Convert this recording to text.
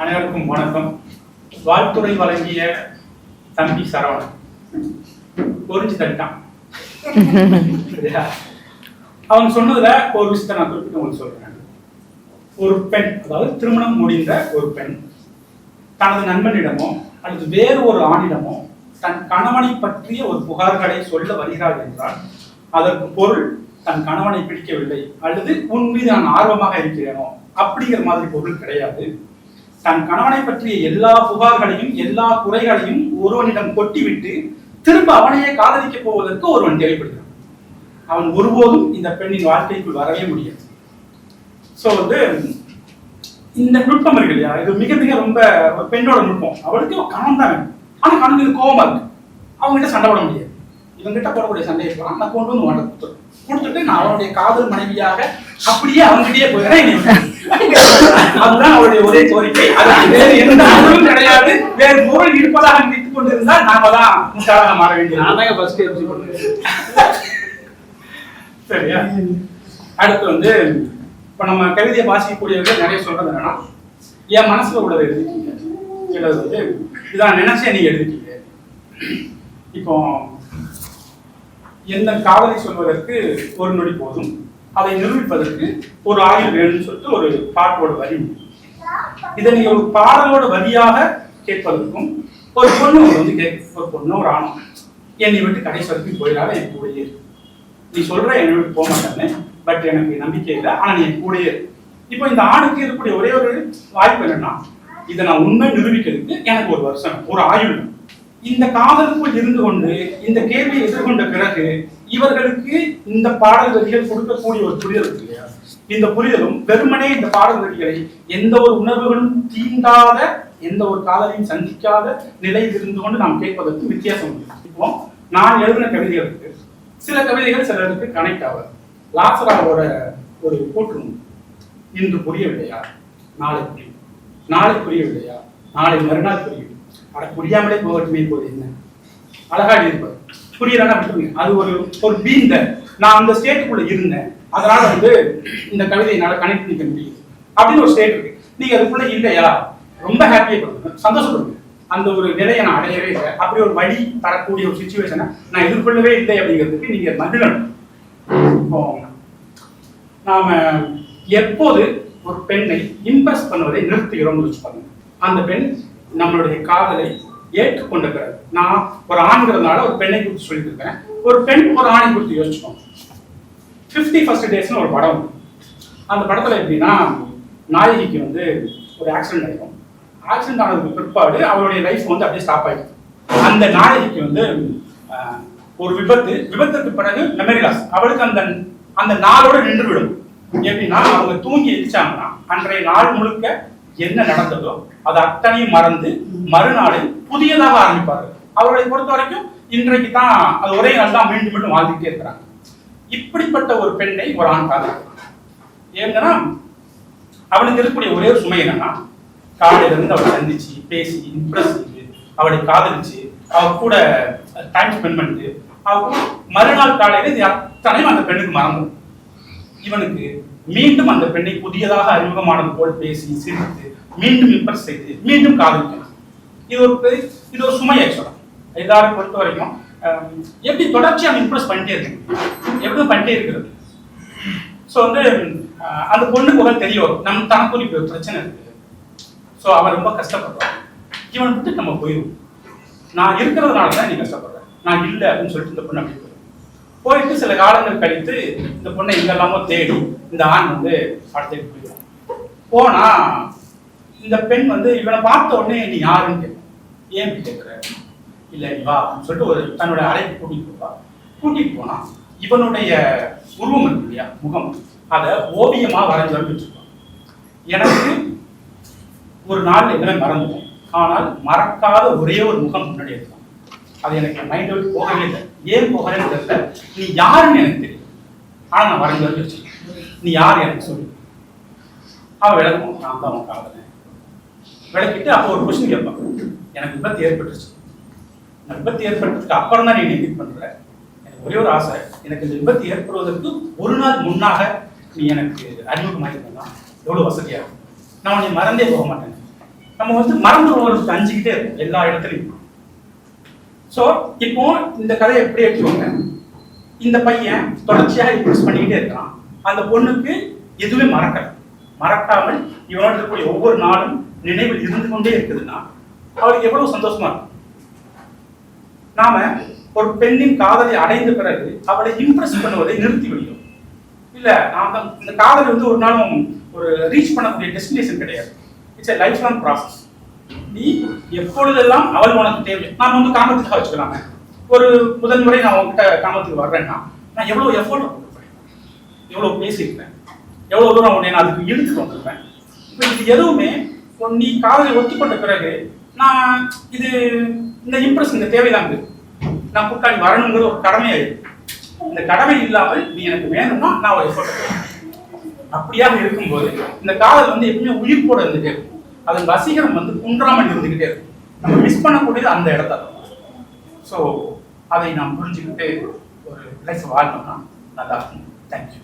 அனைவருக்கும் வணக்கம். வாழ்த்துறை வழங்கிய தம்பி சரவணன். பொறிஞ்சு தட்டான் அவன் சொன்னதுல ஒரு விஷயத்தை நான் குறிப்பிட்டு உங்களுக்கு சொல்றேன். ஒரு பெண் அதாவது திருமணம் முடிந்த ஒரு பெண் தனது நண்பனிடமோ அல்லது வேறு ஒரு ஆணிடமோ தன் கணவனை பற்றிய ஒரு புகார்களை சொல்ல வருகிறாள் என்றால் அதற்கு பொருள் தன் கணவனை பிடிக்கவில்லை அல்லது உன் மீது நான் ஆர்வமாக இருக்கிறேனோ அப்படிங்கிற மாதிரி பொருள் கிடையாது. தன் கணவனை பற்றிய எல்லா புகார்களையும் எல்லா குறைகளையும் ஒருவனிடம் கொட்டிவிட்டு திரும்ப அவனையே காதலிக்க போவதற்கு ஒருவன் தேவைப்படுகிறான். அவன் ஒருபோதும் இந்த பெண்ணின் வாழ்க்கைக்குள் வரவே முடியாது. ஸோ வந்து இந்த நுட்பம் இருக்கு இல்லையா? இது மிக மிக ரொம்ப பெண்ணோட நுட்பம். அவளுக்கு ஒரு கணவன் தான் வேணும். ஆனா கணவன் இது கோபமா இருக்கு. அவங்க கிட்ட சண்டை போட முடியாது. இவங்கிட்ட போடக்கூடிய சண்டையை போகலாம் நான் கொண்டு வந்து உன்கிட்ட கொடுத்துருவேன் கொடுத்துட்டு நான் அவனுடைய காதல் மனைவியாக அப்படியே அவங்ககிட்டயே போயிடுறேன். அதுதான் அவருடைய ஒரே கோரிக்கை. வேறு எந்த பொருளும் கிடையாது. வேறு பொருள் இருப்பதாக நினைத்துக் கொண்டிருந்தால் நாம தான் முட்டாளாக மாற வேண்டியது. நான் தாங்க ஃபர்ஸ்ட் பண்ணுறேன் சரியா? அடுத்து வந்து இப்ப நம்ம கவிதையை வாசிக்கக்கூடியவர்கள் நிறைய சொல்றது என்னன்னா என் மனசுல உள்ளதை எழுதிக்கீங்க. இல்லது வந்து இதான் நினைச்சே நீங்க எழுதிக்கீங்க இப்போ என்ன காதலை சொல்வதற்கு ஒரு நொடி போதும். அதை நிரூபிப்பதற்கு ஒரு ஆயுள் வேணும்னு சொல்லிட்டு ஒரு பாட்டோட வரி. இதை நீங்க ஒரு பாடலோட வரியாக கேட்பதற்கும் ஒரு பொண்ணு வந்து கேட்க ஒரு பொண்ணு ஒரு ஆணும் என்னை விட்டு கடைசி வரைக்கும் போயிடாத என் கூடயே நீ சொல்ற என்னை விட்டு போக மாட்டேன்னு பட் எனக்கு நம்பிக்கை இல்லை ஆனா நீ என் கூடயே இப்போ இந்த ஆணுக்கு இருக்கக்கூடிய ஒரே ஒரு வாய்ப்பு என்னன்னா இதை நான் உண்மை நிரூபிக்கிறதுக்கு எனக்கு ஒரு வருஷம் ஒரு ஆயுள். இந்த காதலுக்குள் இருந்து கொண்டு இந்த கேள்வியை எதிர்கொண்ட பிறகு இவர்களுக்கு இந்த பாடல் வரிகள் கொடுக்கக்கூடிய ஒரு புரிதல் இருக்கு இல்லையா? இந்த புரிதலும் வெறுமனே இந்த பாடல் வரிகளை எந்த ஒரு உணர்வுகளும் தீண்டாத எந்த ஒரு காதலையும் சந்திக்காத நிலையில் இருந்து கொண்டு நாம் கேட்பதற்கு வித்தியாசம் உண்டு. இப்போ நான் எழுதின கவிதைகளுக்கு சில கவிதைகள் சிலருக்கு கனெக்ட் ஆகாது லாசராவோட ஒரு கூற்று இன்று புரியவில்லையா? நாளை புரியும். நாளை புரியவில்லையா? நாளை மறுநாள் புரியும். அட புரியாமலே போகட்டுமே போது என்ன? அழகா இருப்பது புரியலன்னா விட்டுருங்க அது ஒரு ஒரு பீந்த. நான் அந்த ஸ்டேட்டுக்குள்ள இருந்தேன். அதனால வந்து இந்த கவிதை என்னால் கனெக்ட் பண்ணிக்க முடியுது அப்படின்னு ஒரு ஸ்டேட் இருக்கு. நீங்க அதுக்குள்ள இல்லையா? ரொம்ப ஹாப்பியா பண்ணுங்க சந்தோஷப்படுங்க அந்த ஒரு நிலையை நான் அடையவே இல்லை. அப்படி ஒரு வழி தரக்கூடிய ஒரு சுச்சுவேஷனை நான் எதிர்கொள்ளவே இல்லை அப்படிங்கிறதுக்கு நீங்க மகிழணும் நாம எப்போது ஒரு பெண்ணை இம்ப்ரெஸ் பண்ணுவதை நிறுத்துகிறோம்னு வச்சுப்பாங்க அந்த பெண் நம்மளுடைய காதலை ஏற்றுக்கொண்ட பிறகு நான் ஒரு ஆண்கிறதுனால ஒரு பெண்ணை குறித்து இருக்கேன் ஒரு பெண் ஒரு ஆணை குறித்து யோசிச்சோம் ஃபிஃப்டி ஃபர்ஸ்ட் டேஸ்னு ஒரு படம். அந்த படத்துல எப்படின்னா நாயகிக்கு வந்து ஒரு ஆக்சிடென்ட் ஆகிடும் ஆக்சிடென்ட் ஆனதுக்கு பிற்பாடு அவளுடைய லைஃப் வந்து அப்படியே ஸ்டாப் ஆயிடுது அந்த நாயகிக்கு வந்து ஒரு விபத்து. விபத்துக்கு பிறகு மெமரி லாஸ் அவளுக்கு அந்த அந்த நாளோட நின்று விடும் எப்படின்னா அவங்க தூங்கி எரிச்சாங்கன்னா அன்றைய நாள் முழுக்க என்ன நடந்ததோ அது அத்தனையும் மறந்து மறுநாளில் புதியதாக ஆரம்பிப்பார்கள். அவர்களை பொறுத்த வரைக்கும் இன்றைக்கு தான் அது ஒரே நாள் தான் மீண்டும் மீண்டும் வாழ்ந்துட்டே இருக்கிறாங்க. இப்படிப்பட்ட ஒரு பெண்ணை ஒரு ஆண் காதலிக்கிறான் ஏன்னா அவனுக்கு இருக்கக்கூடிய ஒரே ஒரு சுமை என்னன்னா காலையில இருந்து அவளை சந்திச்சு பேசி இம்ப்ரெஸ் செஞ்சு அவளை காதலிச்சு அவ கூட டைம் ஸ்பெண்ட் பண்ணிட்டு அவ மறுநாள் காலையில இது அத்தனையும் அந்த பெண்ணுக்கு மறந்துடும். இவனுக்கு மீண்டும் அந்த பெண்ணை புதியதாக அறிமுகமானது போல் பேசி சிரித்து மீண்டும் இம்ப்ரெஸ் செய்து மீண்டும் காதலிக்கணும் இது ஒரு இது ஒரு சுமை ஆக்சுவலா எல்லாரும் பொறுத்த வரைக்கும் எப்படி தொடர்ச்சியா இம்ப்ரெஸ் பண்ணிட்டே இருக்கு? எப்படி பண்ணிட்டே இருக்கிறது? ஸோ வந்து அஹ், அந்த பொண்ணுக்கு ஒரு தெரிய வரும். நம்ம தனக்கு ஒரு இப்படி ஒரு பிரச்சனை இருக்கு. ஸோ அவன் ரொம்ப கஷ்டப்படுறான் இவன் விட்டு நம்ம போயிடும் நான் இருக்கிறதுனால தான் நீ கஷ்டப்படுற. நான் இல்லை அப்படின்னு சொல்லிட்டு இந்த பொண்ணு அப்படி போயிட்டு சில காலங்கள் கழித்து இந்த பொண்ணை இங்கெல்லாமோ தேடி இந்த ஆண் வந்து படத்துக்கு போயிடும் போனா இந்த பெண் வந்து இவனை பார்த்த உடனே நீ யாருன்னு கேட்கும் ஏன் கேட்குற இல்லை நீ வா அப்படின்னு சொல்லிட்டு ஒரு தன்னுடைய அறைக்கு கூட்டிட்டு போவா. கூட்டிட்டு போனா இவனுடைய உருவம் இருக்கு இல்லையா முகம் அதை ஓவியமா வரைஞ்சு வரைஞ்சு எனக்கு ஒரு நாள் எங்களை மறந்துட்டேன். ஆனால் மறக்காத ஒரே ஒரு முகம் முன்னாடி இருக்கும் அது எனக்கு மைண்ட் விட்டு போகவே இல்லை. ஏன் போகலன்னு தெரியல. நீ யாருன்னு எனக்கு தெரியும். ஆனால் நான் வரைஞ்சு வரைஞ்சு நீ யார் எனக்கு சொல்லு. அவன் விளக்கும் நான் தான் அவன் காதலன் விளக்கிட்டு அப்போ ஒரு கொஸ்டின் கேட்பான். எனக்கு விபத்து ஏற்பட்டுச்சு இந்த விபத்து ஏற்பட்டதுக்கு அப்புறம் தான் நீ டிபீட் பண்ற? எனக்கு ஒரே ஒரு ஆசை. எனக்கு இந்த விபத்து ஏற்படுவதற்கு ஒரு நாள் முன்னாக நீ எனக்கு அறிமுகமாயிருந்தா எவ்வளவு வசதியா இருக்கும். நான் உன்னை மறந்தே போக மாட்டேன். நம்ம வந்து மறந்து போகிறதுக்கு அஞ்சுக்கிட்டே இருக்கும் எல்லா இடத்துலையும். ஸோ இப்போ இந்த கதையை எப்படி எடுத்துக்கோங்க இந்த பையன் தொடர்ச்சியாக இம்ப்ரெஸ் பண்ணிக்கிட்டே இருக்கான் அந்த பொண்ணுக்கு எதுவுமே மறக்கல. மறக்காமல் இவனோட இருக்கக்கூடிய ஒவ்வொரு நாளும் நினைவில் இருந்து கொண்டே இருக்குதுன்னா அவளுக்கு எவ்வளவு சந்தோஷமா இருக்கும். நாம ஒரு பெண்ணின் காதலை அடைந்த பிறகு அவளை இம்ப்ரெஸ் பண்ணுவதை நிறுத்தி விடுவோம் இல்ல நாம இந்த காதல் வந்து ஒரு நாளும் ஒரு ரீச் பண்ணக்கூடிய டெஸ்டினேஷன் கிடையாது. It's a life long process நீ எப்பொழுதெல்லாம் அவள் உனக்கு தேவை நாம வந்து காமத்துக்காக வச்சுக்கலாமே. ஒரு முதல் முறை நான் உன்கிட்ட காமத்துக்கு வர்றேன்னா நான் எவ்வளவு எஃபோர்ட் கொடுப்பேன்? எவ்வளவு பேசியிருப்பேன்? எவ்வளவு தூரம் உன்னை நான் அதுக்கு இழுத்துட்டு வந்திருப்பேன்? இப்போ இது எதுவுமே நீ காதலை ஒத்துக்கொண்ட பிறகு நான் இது இந்த இம்ப்ரெஸ் இந்த தேவைதான் நான் கூட்டாளி வரணுங்கிறது ஒரு கடமையாயிருக்கு இந்த கடமை இல்லாமல் நீ எனக்கு வேணும்னா நான் ஒரு எஃபோர்ட் அப்படியாக இருக்கும்போது இந்த காதல் வந்து எப்பவுமே உயிர்ப்போட இருந்துட்டே இருக்கும். அதன் வசீகரம் வந்து குன்றாமல் இருந்துக்கிட்டே இருக்கும். நம்ம மிஸ் பண்ணக்கூடியது அந்த இடத்த ஸோ அதை நாம் புரிஞ்சுக்கிட்டு ஒரு லைஃப் வாழ்ந்தோம்னா நல்லா இருக்கும் தேங்க்யூ